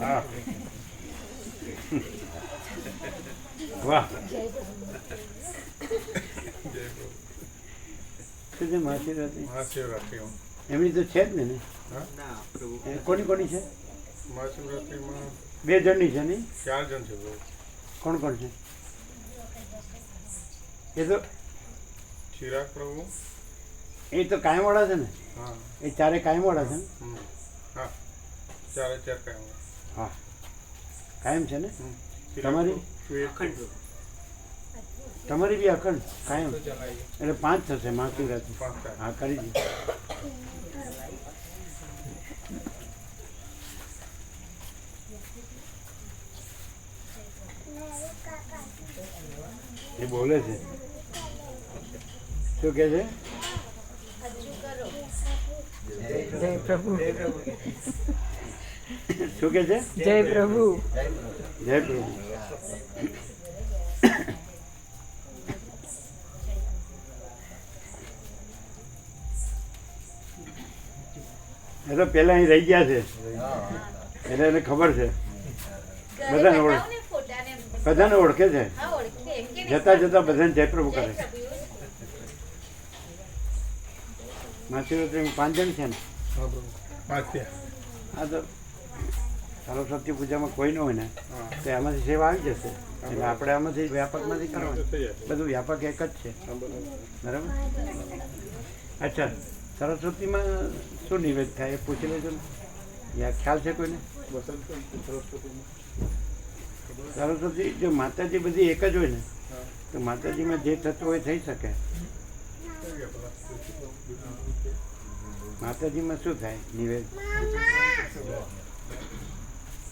હા. વાહ. શું છે મહાશિવરાત્રી મહાશિવરાત્રિમાં એમની તો છે જ ને ને? હા એ કોની કોની છે? મહાશિવરાત્રિમાં બે જણની છે નહીં ચાર જણ છે કોણ કોણ છે? એ તો ચિરાગ પ્રભુ. એ તો કાયમવાળા છે ને? હા. એ ચારે કાયમવાળા છે ને. હા. ચારે ચાર કાંઈ હા. કાયમ છે ને? તમારી? તમારી બી અખંડ? કાયમ? એટલે પાંચ થશે મહાશિવરાત્રી હા કરી દીધું એ બોલે છે. શું કે છે? જય પ્રભુ. શું કે છે? જય પ્રભુ. જય પ્રભુ. એ તો પેલા અહીં રહી ગયા છે. એટલે એને ખબર છે. બધાને ઓળખ. બધાને ઓળખે છે. જતા જતા બધાને જય પ્રભુ કરે મહાશિવરાત્રી પાંચ જણ છે ને? હા તો સરસ્વતી પૂજામાં કોઈ ન હોય ને તો એમાંથી સેવા આવી જશે. એટલે આપણે આમાંથી વ્યાપકમાંથી કરવાનું. બધું વ્યાપક એક જ છે. બરાબર. અચ્છા સરસ્વતીમાં શું નિવેદ થાય એ પૂછી લેજો ને. યા ખ્યાલ છે કોઈને? સરસ્વતી જો માતાજી બધી એક જ હોય ને તો માતાજીમાં જે થતું હોય થઈ શકે. માતાજીમાં શું થાય નિવેદ પૂછી રાખીએ પૂછી રાખીએ હમ. સાથે મળી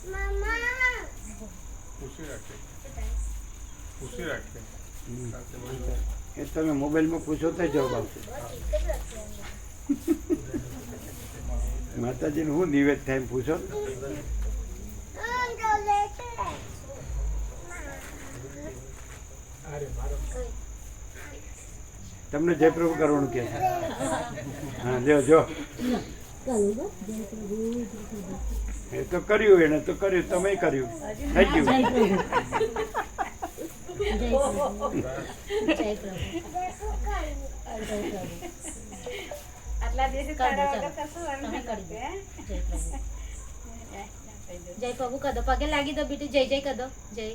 એ તમે મોબાઈલમાં પૂછો તો જવાબ આવશે. માતાજીનું શું નિવેદ થાય એમ પૂછો? ને. તમને જયપ્રભુ કરવાનું કે છે. હા જો જો. એ તો કર્યું એને તો કર્યું તમે કર્યું. થઈ ગયું? જય પ્રભુ. કદો પગે લાગી દો બેટી. જય જય કદો જય.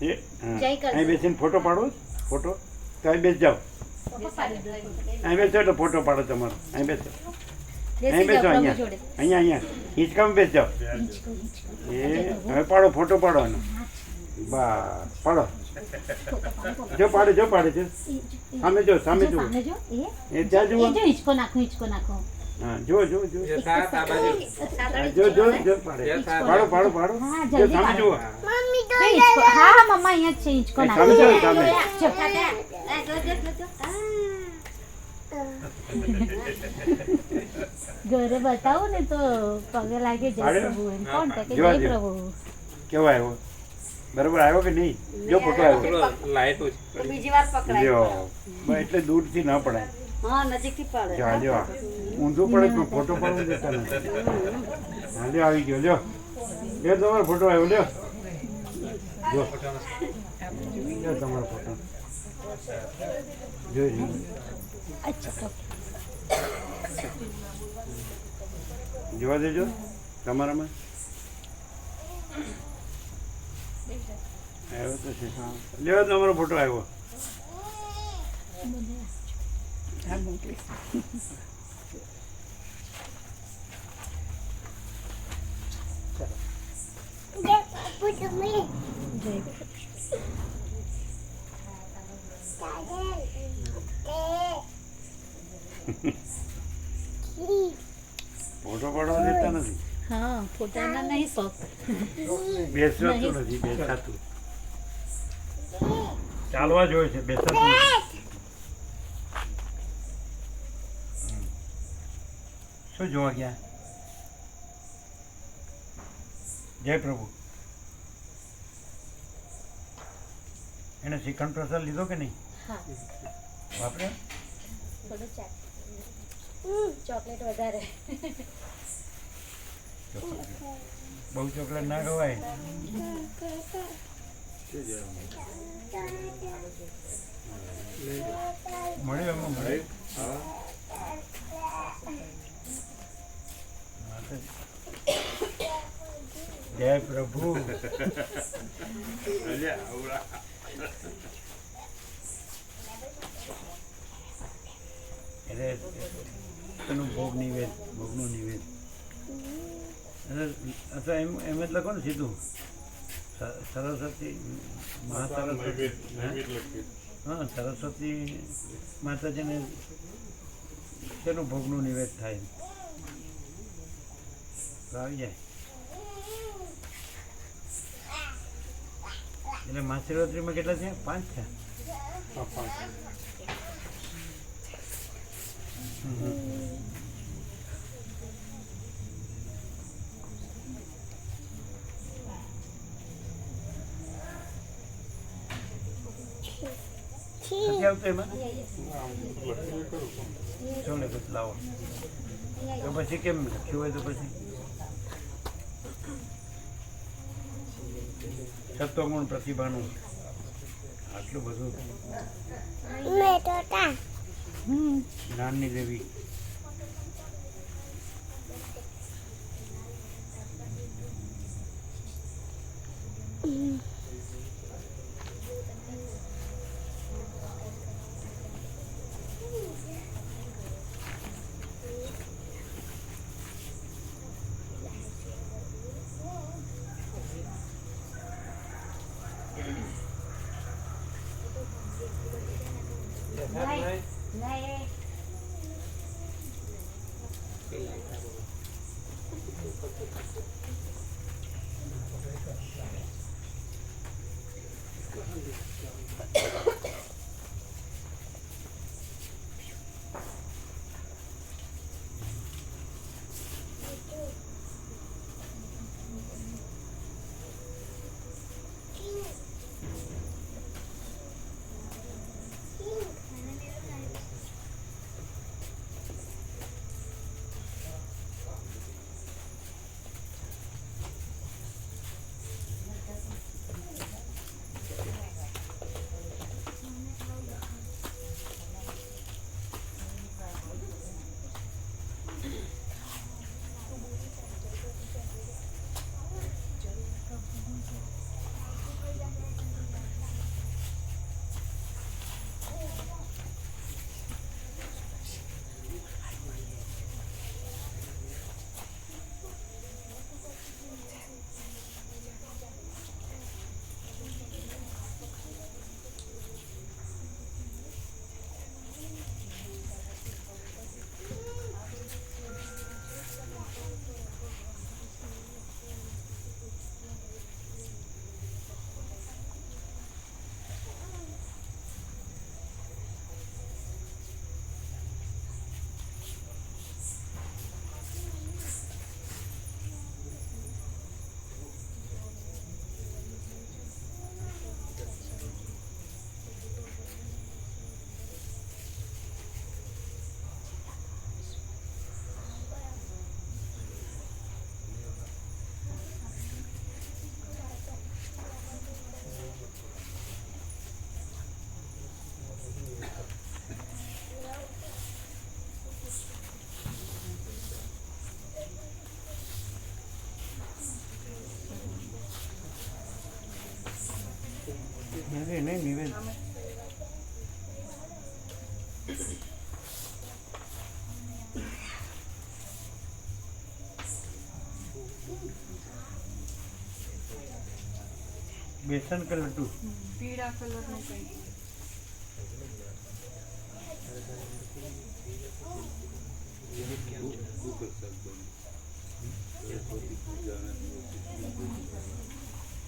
જય. અહીં બેસીને ફોટો પાડો. ફોટો. તો અહીં બેસી જાઓ. અહીં બેસો એટલે ફોટો પાડો તમારો. અહીં બેસો. અહીં બેસી અહીંયા. અહીંયા અહીંયા. હિંચકામાં બેસી જાઓ એ હવે પાડો ફોટો પાડો એનો. બા પાડો. જો પાડે જો પાડે છે. સામે જો સામે જો એ. એ ત્યાં જુઓ. જો હિંચકો નાખો હિંચકો નાખો. હા જો જો જો જો જો જો પાડે. પાડો પાડો પાડો. જો સામે. જુઓ. હા મમ્મા અહીંયા છે હિંચકો નાખો. સામે જો. જો સામે. જો, જો, જો, જો. ઘરે બતાવું ને તો પગે લાગે જય પ્રભુ કોણ કે જય પ્રભુ? કેવો આવ્યો? બરાબર આવ્યો કે નહીં? જો ફોટો આવ્યો. તો બીજી વાર પકડાયો. જો બસ એટલે દૂરથી ન પડાય. હા નજીકથી પડે. જો જો. ઊંધું પડે પણ ફોટો પડવું દેતા નથી હા આવી ગયો લ્યો. એ તમારો ફોટો આવ્યો લ્યો. જો. લ્યો તમારો ફોટો જોઈ લ્યો. અચ્છા જોવા દેજો તમારામાં આવ્યો તો છે હા લ્યો તમારો ફોટો આવ્યો ફોટો પાડવા દેતા નથી હા ફોટાના નહીં શોખ બેસવાતું નથી બેસાતું ચાલવા જોઈએ છે બેસાતું નથી. હમ. શું જોવા ગયા જય પ્રભુ એને શ્રીખંડ પ્રસાદ લીધો કે નહીં? હા. વાપર્યો? થોડું ચાટ ચોકલેટ વધારે. બહુ ચોકલેટ ના ખવાય. મળે એમાં મળે. જય પ્રભુ. એટલે તેનું ભોગ નિવેદ ભોગનું નિવેદ. એટલે અથવા એમ એમ જ લખો ને સીધું સરસ્વતી મહાસરસ્વતી સરસ્વતી હા? સરસ્વતી માતાજીને શેનું ભોગનું નિવેદ થાય? આવી જાય. એટલે મહાશિવરાત્રિમાં કેટલા છે પાંચ છે પછી કેમ લખ્યું હોય તો પછી? સત્વગુણ પ્રતિભાનું. આટલું બધું જ્ઞાનની દેવી Hey, name even. बेसन का लड्डू पीड़ा कलर में चाहिए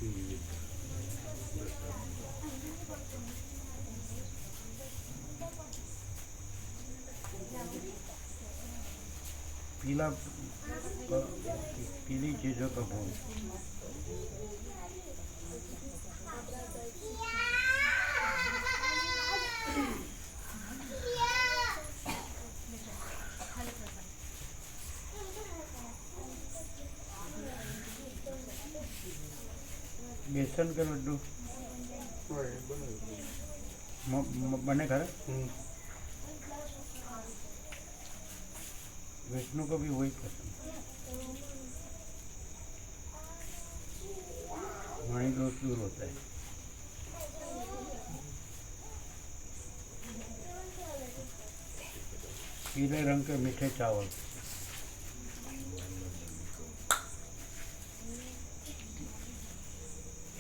Thank you. पीला पीली चीजों का बोल Yeah. बेसन के लड्डू। बने घर? विष्णु को भी वही पसंद। माइंड रोज दूर होता है। पीले रंग के मीठे चावल।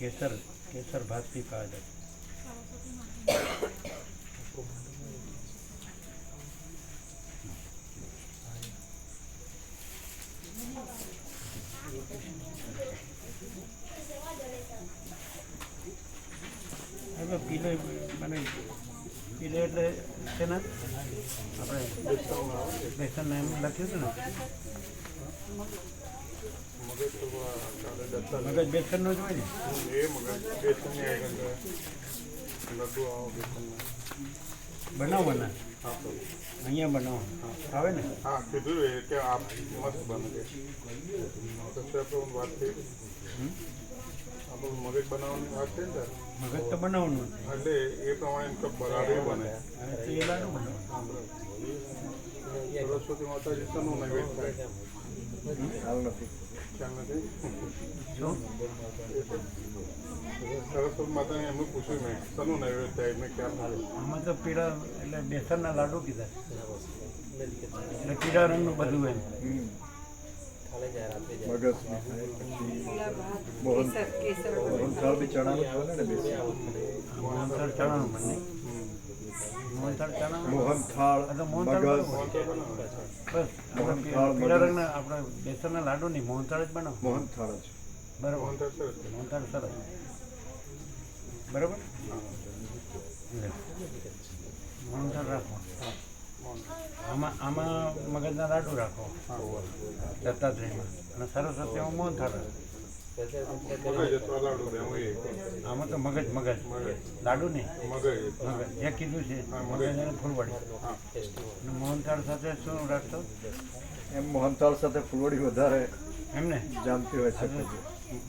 કેસર કેસર ભાત બી ખાવા જાય. હવે પીલે મને પીલે એટલે છે ને, આપણે બેસન એમ લખ્યું છે ને. મગજ તો બેસનનો જ હોય ને? એ મગજ બેસનની આગળ લડ્ડુ આવો બેસનના. બનાવવાના. અહીંયા બનાવવાના? આવે ને? હા કીધું એ કે આ મસ્ત બને છે. આપણે વાત થઈ આપણું મગજ બનાવવાની વાત ને મગજ તો બનાવવાનું એટલે એ પ્રમાણે એમ તો બરાબર બને. સરસ્વતી માતાજી શેનું નૈવેદ્ય થાય ખ્યાલ નથી શું સરસ્વતી માતાને એમનું પૂછ્યું મેં શેનું નૈવેદ્ય થાય મેં ખ્યાલ નથી આમાં તો પીળા એટલે બેસનના લાડુ કીધા એટલે પીળા રંગનું બધું એમ મગજ મોહન ચણા બી ચણાનું ચણાનું બને. આપણે બેસનના લાડુ નહીં મોહનથાળ જ બનાવો. મોહનથાળ જ. બરાબર. મોહનથાળ સરસ બરાબર? મોહનથાળ રાખો. આમાં આમાં મગજના લાડુ રાખો. દત્તાત્રેયમાં અને સરસ્વતીમાં મોહનથાળ રાખો. આમાં તો મગજ મગજ. લાડુ નહીં. મગજ મગજ. જે કીધું છે મગજ. અને ફૂલવાડી. મોહનથાળ સાથે શું રાખતો એમ મોહનથાળ સાથે ફૂલવાડી વધારે એમને? જામતી હોય છે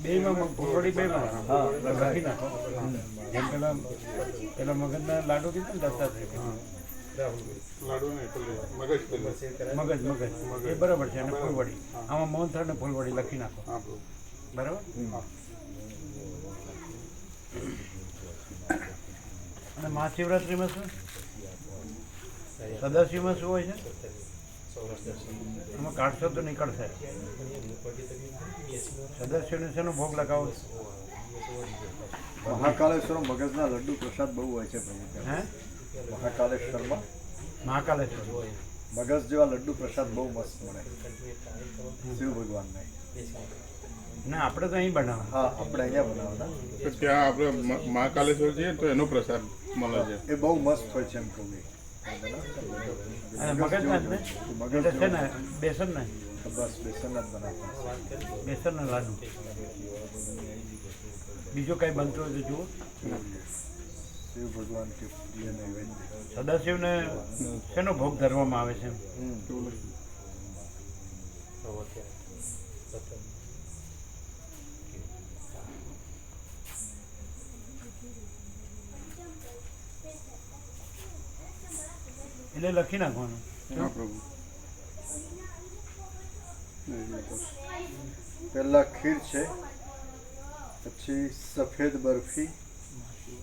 બેમાં ફૂલવાડી બેમાં? હા, લગાવી નાખો. જેમ પેલા પેલા મગજના લાડુ કીધું ને દત્તાત્રેય લાડુ નહીં મગજ મગજ મગજ. એ બરાબર છે અને ફૂલવાડી. આમાં મોહનથાળ ને ફૂલવાડી લખી નાખો. બરાબર? અને મહાશિવરાત્રિમાં શું? સદાશિવમાં શું હોય છે? એમાં કાઢશો તો નીકળશે. સદાશિવને શેનો ભોગ લગાવો મહાકાલેશ્વર મગજના લડ્ડુ પ્રસાદ બહુ હોય છે પ્રભુ હે? મહાકાલેશ્વરમાં? મહાકાલેશ્વર. મગજ જેવા લડ્ડુ પ્રસાદ બહુ મસ્ત મળે. શિવ ભગવાનને. ના આપણે તો અહીં બનાવવા હા આપણે અહીંયા બનાવતા તો ત્યાં આપણે મહાકાલેશ્વર જઈએ તો એનો પ્રસાદ મળે છે. એ બહુ મસ્ત હોય છે એમ કહું એ. અને મગજના ને? મગજ છે ને જેવો. બેસન ને? બસ બેસન જ બનાવતા બેસનના લાડુ. બીજો કઈ બનતો હોય તો જુઓ. શિવ ભગવાન કે પ્રિય નૈવેદ્ય. સદાશિવને શેનો ભોગ ધરવામાં આવે છે એટલે લખી નાખવાનું. હા પહેલા ખીર છે પછી સફેદ બરફી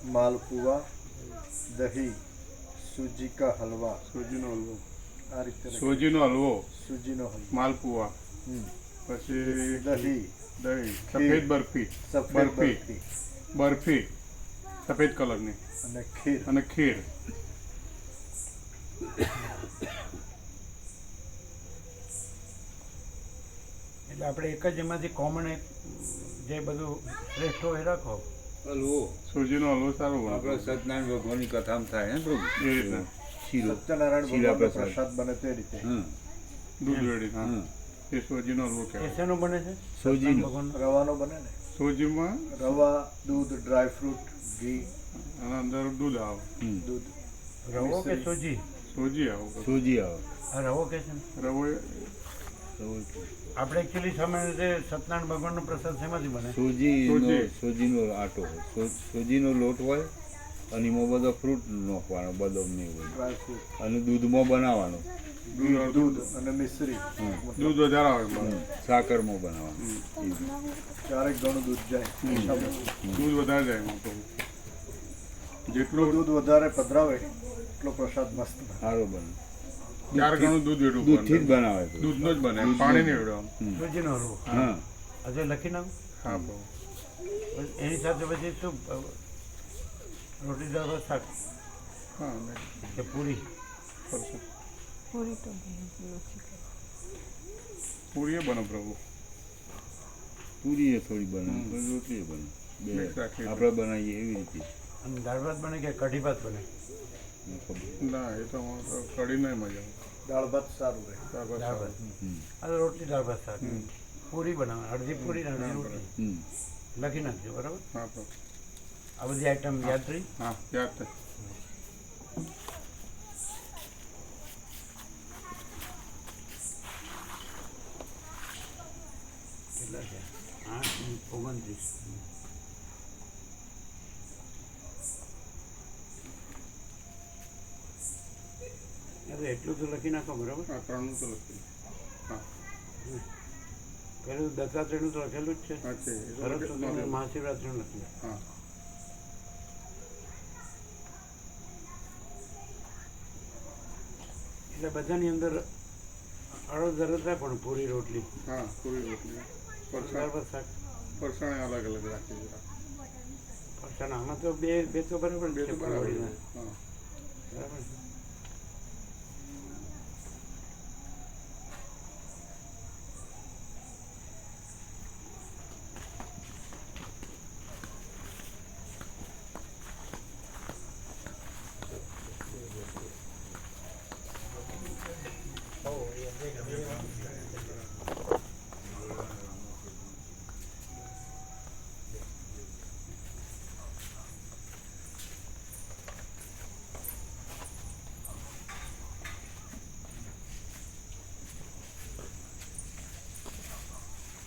માલપુવા દહીં સૂજી કા હલવા. સૂજીનો હલવો. આ રીતે સૂજીનો હલવો. સૂજીનો હલવો. માલપુવા. પછી દહીં. દહીં. સફેદ બરફી. સફેદ બરફી. બરફી. બરફી. સફેદ કલરની. અને ખીર. અને ખીર. એટલે આપણે એક જ એમાંથી કોમન એક જે બધું શ્રેષ્ઠ હોય રાખો. હલવો સોજીનો હલવો સારો આપણે બને સત્યનારાયણ ભગવાનની કથામાં થાય હે પ્રભુ? એ રીતના શીરો સત્યનારાયણ ભગવાનનો પ્રસાદ. બને તે રીતે. હમ દૂધ રેડી. હા. એ સોજીનો હલવો કહેવાય. શેનો બને છે? સોજીનો. ભગવાન રવાનો બને ને. સોજીમાં રવા દૂધ ડ્રાય ફ્રૂટ ઘી. આના અંદર દૂધ આવે. દૂધ. રવો કે સોજી? સોજી આવો સોજી આવો. રવો કે છે? ને રવો આપણે એકચ્યુઅલી સામાન્ય રીતે સત્યનારાયણ ભગવાનનો પ્રસાદ શેમાંથી બને. સોજી. સોજીનો આટો સોજીનો લોટ હોય અને એમાં બધો ફ્રૂટ નાખવાનો બદામ ને એવું અને દૂધમાં બનાવવાનો. દૂધ દૂધ અને મિશ્રી. દૂધ વધારે આવે. સાકરમાં બનાવવાનું. ક્યારેક ઘણું દૂધ જાય. દૂધ વધારે જાય જેટલું દૂધ વધારે પધરાવે એટલો પ્રસાદ મસ્ત સારો બને. ચાર ગણું દૂધ એટલું દૂધથી જ બનાવે તો. દૂધનો જ બને. પાણી નહીં વેડવાનું સૂજીનો રો. હા. આજે લખી નામ હા બહુ એની સાથે પછી શું રોટી દાળ ભાત શાક? હા કે પૂરી? પૂરી તો પૂરી એ બને પ્રભુ. પૂરી એ થોડી બને રોટી રોટલી એ બને. આપણે બનાવીએ એવી રીતે. અને દાળ ભાત બને કે કઢી ભાત બને. ના એ તો કઢી નહીં મજા દાળ ભાત સારું રહે. દાળ ભાત હમ. રોટલી દાળ ભાત પૂરી બનાવવાની અડધી પૂરી ને અડધી રોટલી. લખી નાખજો બરાબર? હા આ બધી આઈટમ યાદ રહી? હા યાદ કેટલા છે? આઠ ઓગણત્રીસ. અરે એટલું તો લખી નાખો બરાબર? ત્રણનું તો લખી હા. પેલું દત્તાત્રેયનું તો લખેલું જ છે. છે. એ લખેલું. હા. એટલે બધાની અંદર અડદ અડદ પણ પૂરી રોટલી. હા પૂરી રોટલી. પરસાણ. શાક. અલગ અલગ રાખી પરસાણ આમાં તો બે બે તો બરાબર બે તો બરાબર બરાબર